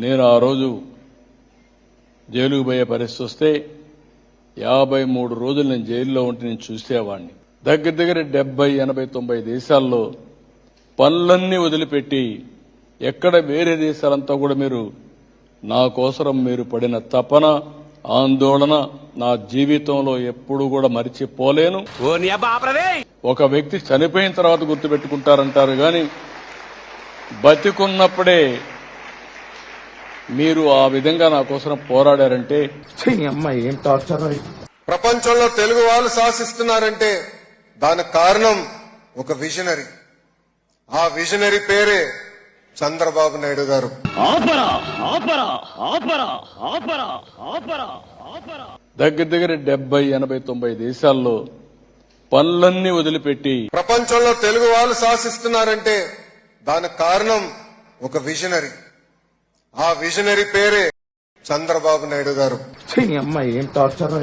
నేను ఆ రోజు జైలుకు పోయే పరిస్థితి వస్తే యాభై మూడు రోజులు నేను జైల్లో ఉంటే నేను చూసేవాడిని దగ్గర దగ్గర డెబ్బై ఎనభై తొంభై దేశాల్లో పనులన్నీ వదిలిపెట్టి ఎక్కడ వేరే దేశాలంతా కూడా మీరు నా కోసరం మీరు పడిన తపన ఆందోళన నా జీవితంలో ఎప్పుడు కూడా మరిచిపోలేను. ఒక వ్యక్తి చనిపోయిన తర్వాత గుర్తుపెట్టుకుంటారంటారు కానీ బతికున్నప్పుడే మీరు ఆ విధంగా నా కోసం పోరాడారంటే అమ్మాయి ఏం టార్చర్ ప్రపంచంలో తెలుగు వాళ్ళు శాసిస్తున్నారంటే దానికి కారణం ఒక విజనరీ ఆ విజనరీ పేరే చంద్రబాబు నాయుడు గారు. దగ్గర దగ్గర డెబ్బై ఎనభై తొంభై దేశాల్లో పనులన్నీ వదిలిపెట్టి ప్రపంచంలో తెలుగు వాళ్ళు శాసిస్తున్నారంటే దానికి కారణం ఒక విజనరీ ఆ విజనరీ పేరే చంద్రబాబు నాయుడు గారు. అమ్మాయి ఏం టార్చర్